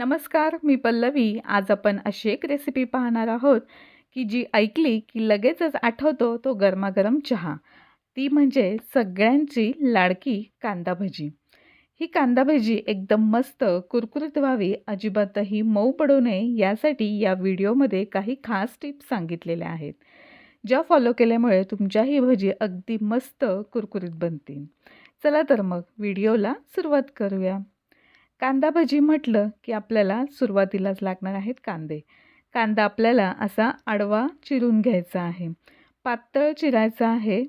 नमस्कार मी पल्लवी. आज आपण अशी एक रेसिपी पाहणार आहोत की जी ऐकली की लगेचच आठवतो तो गरमागरम चहा. ती म्हणजे सगळ्यांची लाडकी कांदा भजी. ही कांदा भजी एकदम मस्त कुरकुरीत व्हावी अजिबातही मऊ पडू नये यासाठी या व्हिडिओमध्ये काही खास टिप्स सांगितलेल्या आहेत ज्या फॉलो केल्यामुळे तुमच्या ही भजी अगदी मस्त कुरकुरीत बनतील. चला तर मग व्हिडिओला सुरुवात करूया. कांदा भजी म्हटलं की आपल्याला सुरुवातीलाच लागणार आहेत कांदे. कांदा आपल्याला असा आडवा चिरून घ्यायचा आहे. पातळ चिरायचा आहे.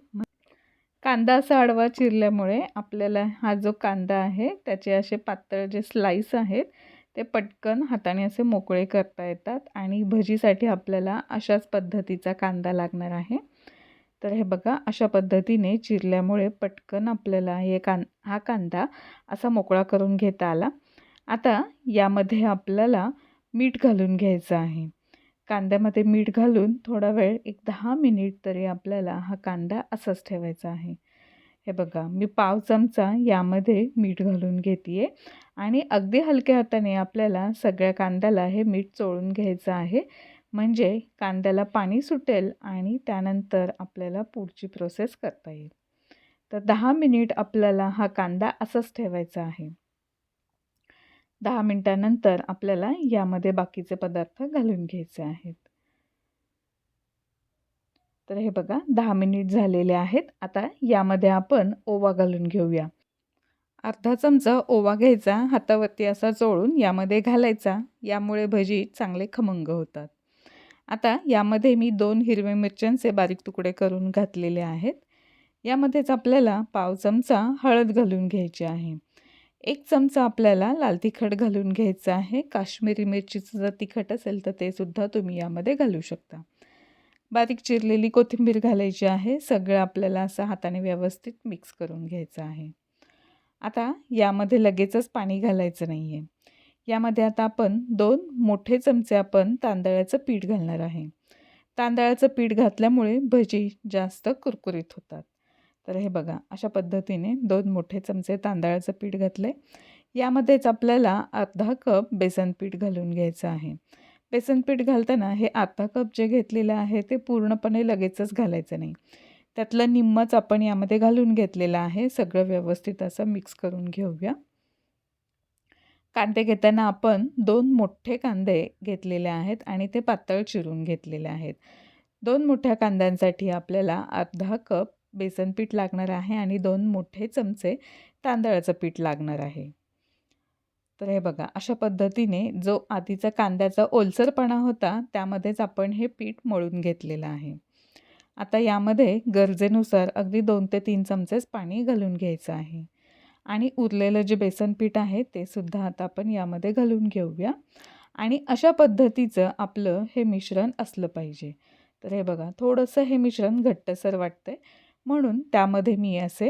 कांदा असा आडवा चिरल्यामुळे आपल्याला हा जो कांदा आहे त्याचे असे पातळ जे स्लाईस आहेत ते पटकन हाताने असे मोकळे करता येतात आणि भजीसाठी आपल्याला अशाच पद्धतीचा कांदा लागणार आहे. तर हे बघा अशा पद्धतीने चिरल्यामुळे पटकन आपल्याला हे कां हा कांदा असा मोकळा करून घेता आला. आता यामध्ये आपल्याला मीठ घालून घ्यायचं आहे. कांद्यामध्ये मीठ घालून थोडा वेळ एक दहा मिनिट तरी आपल्याला हा कांदा असाच ठेवायचा आहे. हे बघा मी पाव चमचा यामध्ये मीठ घालून घेते आहे आणि अगदी हलक्या हाताने आपल्याला सगळ्या कांद्याला हे मीठ चोळून घ्यायचं आहे. म्हणजे कांद्याला पाणी सुटेल आणि त्यानंतर आपल्याला पुढची प्रोसेस करता येईल. तर दहा मिनिट आपल्याला हा कांदा असाच ठेवायचा आहे. दहा मिनटानंतर आपल्याला यामध्ये बाकीचे पदार्थ घालून घ्यायचे आहेत. तर हे बघा दहा मिनिट झालेले आहेत. आता यामध्ये आपण ओवा घालून घेऊया. अर्धा चमचा ओवा घ्यायचा हातावरती असा चोळून यामध्ये घालायचा. यामुळे भजी चांगले खमंग होतात. आता यामध्ये मी दोन हिरवे मिरच्यांचे बारीक तुकडे करून घातलेले आहेत. यामध्येच आपल्याला पाव चमचा हळद घालून घ्यायची आहे. एक चमचा आपल्याला लाल तिखट घालून घ्यायचं आहे. काश्मीरी मिरचीचं जर तिखट असेल तर ते सुद्धा तुम्ही यामध्ये घालू शकता. बारीक चिरलेली कोथिंबीर घालायची आहे. सगळं आपल्याला असं हाताने व्यवस्थित मिक्स करून घ्यायचं आहे. आता यामध्ये लगेचच पाणी घालायचं नाही आहे यामध्ये आता आपण दोन मोठे चमचे आपण तांदळाचं पीठ घालणार आहे. तांदळाचं पीठ घातल्यामुळे भजी जास्त कुरकुरीत होतात. तर हे बघा अशा पद्धतीने दोन मोठे चमचे तांदळाचं पीठ घातले. यामध्येच आपल्याला अर्धा कप बेसन पीठ घालून घ्यायचं आहे. बेसन पीठ घालताना हे अर्धा कप जे घेतलेलं आहे ते पूर्णपणे लगेचच घालायचं नाही. त्यातलं निम्मच आपण यामध्ये घालून घेतलेलं आहे. सगळं व्यवस्थित असं मिक्स करून घेऊया. कांदे घेताना आपण दोन मोठे कांदे घेतलेले आहेत आणि ते पातळ चिरून घेतलेले आहेत. दोन मोठ्या कांद्यांसाठी आपल्याला अर्धा कप बेसन पीठ लागणार आहे आणि दोन मोठे चमचे तांदळाचं पीठ लागणार आहे. तर हे बघा अशा पद्धतीने जो आधीचा कांद्याचा ओलसरपणा होता त्यामध्येच आपण हे पीठ मळून घेतलेलं आहे. आता यामध्ये गरजेनुसार अगदी दोन ते तीन चमचेच पाणी घालून घ्यायचं आहे. आणि उरलेलं जे बेसन पीठ आहे ते सुद्धा आता आपण यामध्ये घालून घेऊया. आणि अशा पद्धतीचं आपलं हे मिश्रण असलं पाहिजे. तर हे बघा थोडंसं हे मिश्रण घट्टसर वाटतंय. म्हणून त्यामध्ये मी असे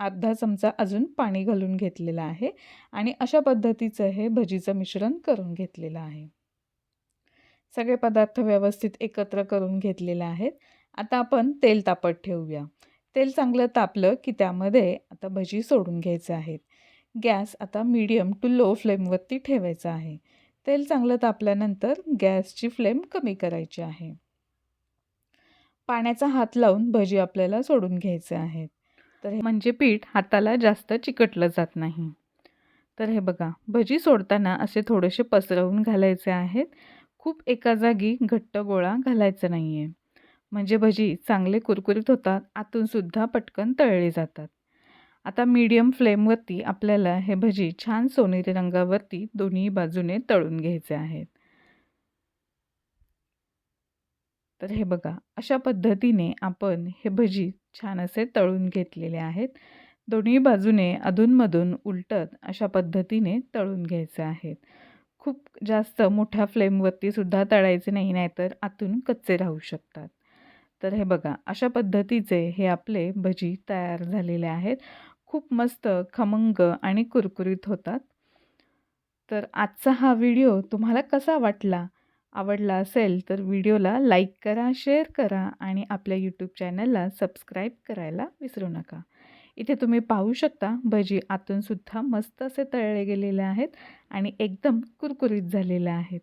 अर्धा चमचा अजून पाणी घालून घेतलेलं आहे आणि अशा पद्धतीचं हे भजीचं मिश्रण करून घेतलेलं आहे. सगळे पदार्थ व्यवस्थित एकत्र करून घेतलेले आहेत. आता आपण तेल तापत ठेवूया. तेल चांगलं तापलं की त्यामध्ये आता भजी सोडून घ्यायचे आहेत. गॅस आता मीडियम टू लो फ्लेमवरती ठेवायचा आहे. तेल चांगलं तापल्यानंतर गॅसची फ्लेम कमी करायची आहे. पाण्याचा हात लावून भजी आपल्याला सोडून घ्यायचे आहेत. तर हे म्हणजे पीठ हाताला जास्त चिकटलं जात नाही. तर हे बघा भजी सोडताना असे थोडेसे पसरवून घालायचे आहेत. खूप एका जागी घट्ट गोळा घालायचा नाही आहे म्हणजे भजी चांगले कुरकुरीत होतात आतूनसुद्धा पटकन तळले जातात. आता मीडियम फ्लेमवरती आपल्याला हे भजी छान सोनेरी रंगावरती दोन्ही बाजूने तळून घ्यायचे आहेत. तर हे बघा अशा पद्धतीने आपण हे भजी छान असे तळून घेतलेले आहेत. दोन्ही बाजूने अधूनमधून उलटत अशा पद्धतीने तळून घ्यायचे आहेत. खूप जास्त मोठ्या फ्लेमवरती सुद्धा तळायचे नाही नाहीतर आतून कच्चे राहू शकतात. तर हे बघा अशा पद्धतीचे हे आपले भजी तयार झालेले आहेत. खूप मस्त खमंग आणि कुरकुरीत होतात. तर आजचा हा व्हिडिओ तुम्हाला कसा वाटला? आवडला असेल तर व्हिडिओला लाईक करा शेअर करा आणि आपल्या यूट्यूब चॅनलला सबस्क्राईब करायला विसरू नका. इथे तुम्ही पाहू शकता भजी आतूनसुद्धा मस्त असे तळले गेलेले आहेत आणि एकदम कुरकुरीत झालेले आहेत.